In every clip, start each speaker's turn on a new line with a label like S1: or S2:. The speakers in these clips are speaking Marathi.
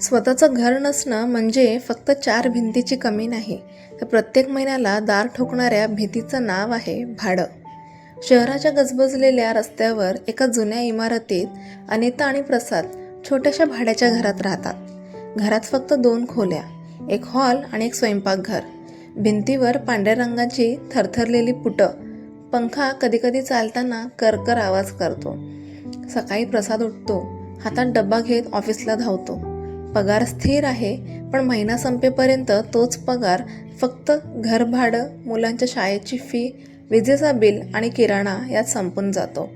S1: स्वतःचं घर नसणं म्हणजे फक्त चार भिंतीची कमी नाही. तर प्रत्येक महिन्याला दार ठोकणाऱ्या भीतीचं नाव आहे भाडं. शहराच्या गजबजलेल्या रस्त्यावर एका जुन्या इमारतीत अनिता आणि प्रसाद छोट्याशा भाड्याच्या घरात राहतात. घरात फक्त दोन खोल्या एक हॉल आणि एक स्वयंपाकघर. भिंतीवर पांढऱ्या रंगाची थरथरलेली पुटं. पंखा कधीकधी चालताना करकर आवाज करतो. सकाळी प्रसाद उठतो हातात डब्बा घेत ऑफिसला धावतो. पगार स्थिर आहे पण महिना संपेपर्यंत तोच पगार फक्त घरभाडं मुलांच्या शाळेची फी विजेचा बिल आणि किराणा यात संपून जातो.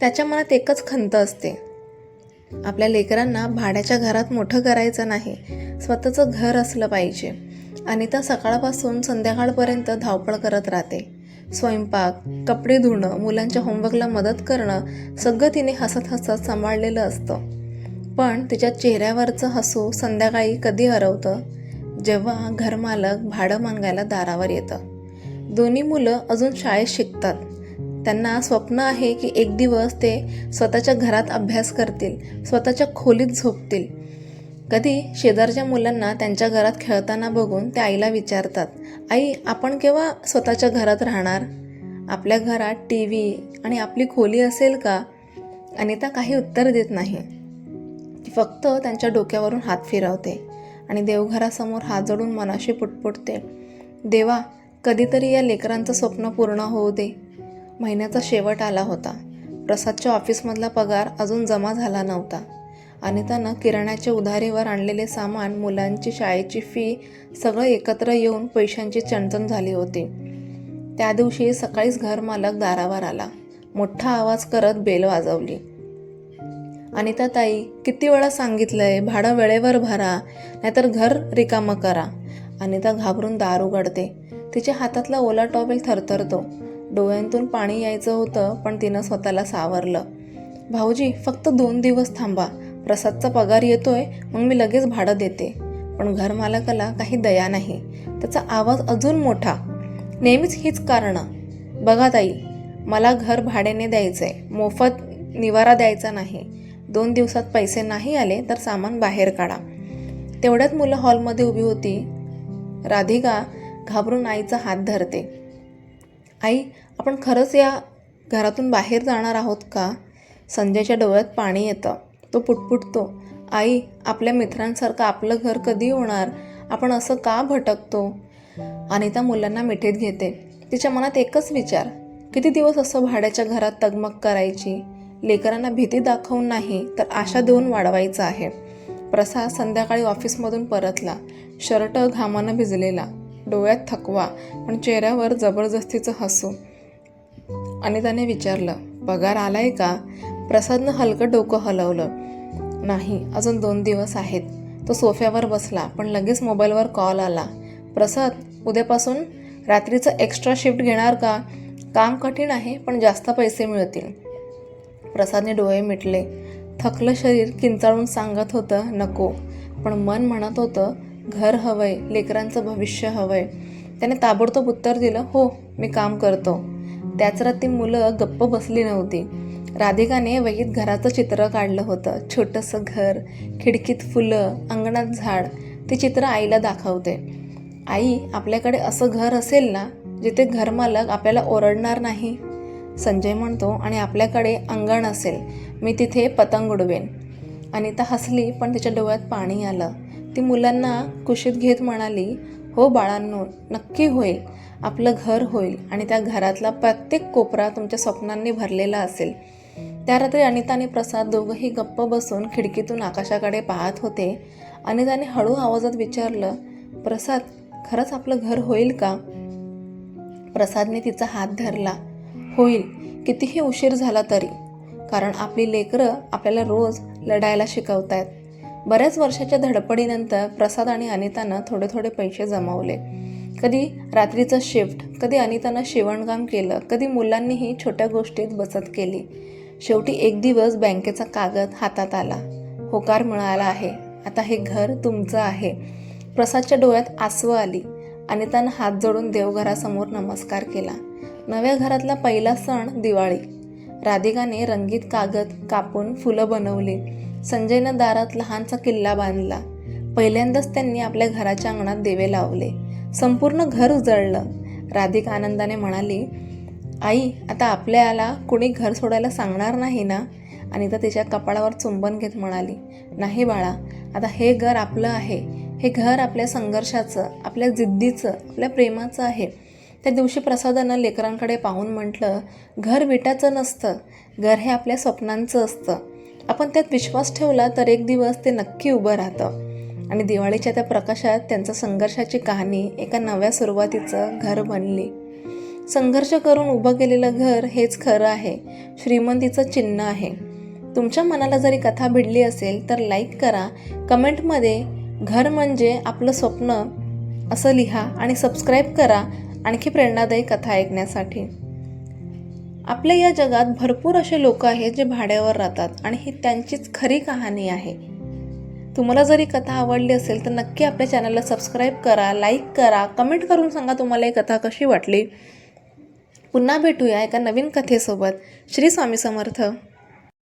S1: त्याच्या मनात एकच खंत असते. आपल्या लेकरांना भाड्याच्या घरात मोठं करायचं नाही स्वतःचं घर असलं पाहिजे. अनिता सकाळपासून संध्याकाळपर्यंत धावपळ करत राहते. स्वयंपाक कपडे धुणं मुलांच्या होमवर्कला मदत करणं सगळं तिने हसत हसत सांभाळलेलं असतं. पण तिच्या चेहऱ्यावरचं हसू संध्याकाळी कधी हरवतं? जेव्हा घरमालक भाडं मागायला दारावर येतं. दोन्ही मुलं अजून शाळेत शिकतात. त्यांना स्वप्न आहे की एक दिवस ते स्वतःच्या घरात अभ्यास करतील स्वतःच्या खोलीत झोपतील. कधी शेजारच्या मुलांना त्यांच्या घरात खेळताना बघून ते आईला विचारतात आई आपण केव्हा स्वतःच्या घरात राहणार? आपल्या घरात टी व्ही आणि आपली खोली असेल का? अनिता काही उत्तर देत नाही. ती फक्त त्यांच्या डोक्यावरून हात फिरवते आणि देवघरासमोर हात जोडून मनाशी पुटपुटते. देवा कधीतरी या लेकरांचं स्वप्न पूर्ण होऊ दे. महिन्याचा शेवट आला होता. प्रसादच्या ऑफिसमधला पगार अजून जमा झाला नव्हता. अनितानं किराण्याच्या उधारीवर आणलेले सामान मुलांची शाळेची फी सगळं एकत्र येऊन पैशांची चणचण झाली होती. त्या दिवशी सकाळीच घरमालक दारावर आला. मोठा आवाज करत बेल वाजवली. अनिता ताई किती वेळा सांगितलंय भाडं वेळेवर भरा नाहीतर घर रिकामं करा. अनिता घाबरून दार उघडते. तिच्या हातातला ओला टॉवेल थरथरतो. डोळ्यांतून पाणी यायचं होतं पण तिनं स्वतःला सावरलं. भाऊजी फक्त दोन दिवस थांबा. प्रसादचा पगार येतोय मग मी लगेच भाडं देते. पण घरमालकाला काही दया नाही. त्याचा आवाज अजून मोठा. नेहमीच हीच कारणं. बघा ताई मला घर भाड्याने द्यायचं आहे मोफत निवारा द्यायचा नाही. दोन दिवसात पैसे नाही आले तर सामान बाहेर काढा. तेवढ्यात मुलं हॉलमध्ये उभी होती. राधिका घाबरून आईचा हात धरते. आई आपण खरंच या घरातून बाहेर जाणार आहोत का? संजयच्या डोळ्यात पाणी येतं. तो पुटपुटतो. आई आपल्या मित्रांसारखं आपलं घर कधी होणार? आपण असं का भटकतो? अनिता मुलांना मिठीत घेते. तिच्या मनात एकच विचार. किती दिवस असं भाड्याच्या घरात तगमग करायची? लेकरांना भीती दाखवून नाही तर आशा देऊन वाढवायचं आहे. प्रसाद संध्याकाळी ऑफिसमधून परतला. शर्ट घामानं भिजलेला. डोळ्यात थकवा पण चेहऱ्यावर जबरदस्तीचं हसू. अनिताने विचारलं पगार आलाय का? प्रसादनं हलकं डोकं हलवलं. नाही अजून दोन दिवस आहेत. तो सोफ्यावर बसला पण लगेच मोबाईलवर कॉल आला. प्रसाद उद्यापासून रात्रीचं एक्स्ट्रा शिफ्ट घेणार का? काम कठीण आहे पण जास्त पैसे मिळतील. प्रसादने डोळे मिटले. थकलं शरीर किंचाळून सांगत होतं नको. पण मन म्हणत होतं घर हवंय लेकरांचं भविष्य हवंय. त्याने ताबडतोब उत्तर दिलं हो मी काम करतो. त्याच रात्री मुलं गप्प बसली नव्हती. राधिकाने वहीत घराचं चित्र काढलं होतं. छोटंसं घर खिडकीत फुलं अंगणात झाड ते चित्र आईला दाखवते. आई आपल्याकडे असं घर असेल ना जिथे घरमालक आपल्याला ओरडणार नाही? संजय म्हणतो आणि आपल्याकडे अंगण असेल मी तिथे पतंग उडवेन. अनिता हसली पण तिच्या डोळ्यात पाणी आलं. ती मुलांना कुशीत घेत म्हणाली हो बाळांनो नक्की होईल. आपलं घर होईल आणि त्या घरातला प्रत्येक कोपरा तुमच्या स्वप्नांनी भरलेला असेल. त्या रात्री अनिता आणि प्रसाद दोघंही गप्प बसून खिडकीतून आकाशाकडे पाहत होते. अनिताने हळू आवाजात विचारलं प्रसाद खरंच आपलं घर होईल का? प्रसादने तिचा हात धरला. होईल. कितीही उशीर झाला तरी. कारण आपली लेकरं आपल्याला रोज लढायला शिकवतायत. आहेत बऱ्याच वर्षाच्या धडपडीनंतर प्रसाद आणि अनितानं थोडे थोडे पैसे जमवले. कधी रात्रीचं शिफ्ट कधी अनितानं शिवणकाम केलं कधी मुलांनीही छोट्या गोष्टीत बचत केली. शेवटी एक दिवस बँकेचा कागद हातात आला. होकार मिळाला आहे. आता हे घर तुमचं आहे. प्रसादच्या डोळ्यात आसव आली. अनितानं हात जोडून देवघरासमोर नमस्कार केला. नव्या घरातला पहिला सण दिवाळी. राधिकाने रंगीत कागद कापून फुलं बनवली. संजयनं दारात लहानसा किल्ला बांधला. पहिल्यांदाच त्यांनी आपल्या घराच्या अंगणात दिवे लावले. संपूर्ण घर उजळलं. राधिका आनंदाने म्हणाली आई आता आपल्याला कुणी घर सोडायला सांगणार नाही ना? आणि तर तिच्या कपाळावर चुंबन घेत म्हणाली नाही बाळा आता हे घर आपलं आहे. हे घर आपल्या संघर्षाचं आपल्या जिद्दीचं आपल्या प्रेमाचं आहे. त्या दिवशी प्रसादानं लेकरांकडे पाहून म्हटलं घर विटाचं नसतं. घर हे आपल्या स्वप्नांचं असतं. आपण त्यात विश्वास ठेवला तर एक दिवस ते नक्की उभं राहतं. आणि दिवाळीच्या त्या प्रकाशात त्यांचं संघर्षाची कहाणी एका नव्या सुरुवातीचं घर बनली. संघर्ष करून उभं केलेलं घर हेच खरं आहे. श्रीमंतीचं चिन्ह आहे. तुमच्या मनाला जरी कथा भिडली असेल तर लाईक करा. कमेंटमध्ये घर म्हणजे आपलं स्वप्न. असं लिहा आणि सबस्क्राईब करा. आणखी प्रेरणादायी कथा ऐकण्यासाठी. आपल्या या जगात भरपूर असे लोक आहेत जे भाड्यावर राहतात आणि ही त्यांचीच खरी कहाणी आहे. तुम्हाला जरी कथा आवडली असेल तर नक्की आपल्या चॅनलला सबस्क्राईब करा लाईक करा कमेंट करून सांगा तुम्हाला ही कथा कशी वाटली. पुन्हा भेटूया एका नवीन कथेसोबत. श्री स्वामी समर्थ.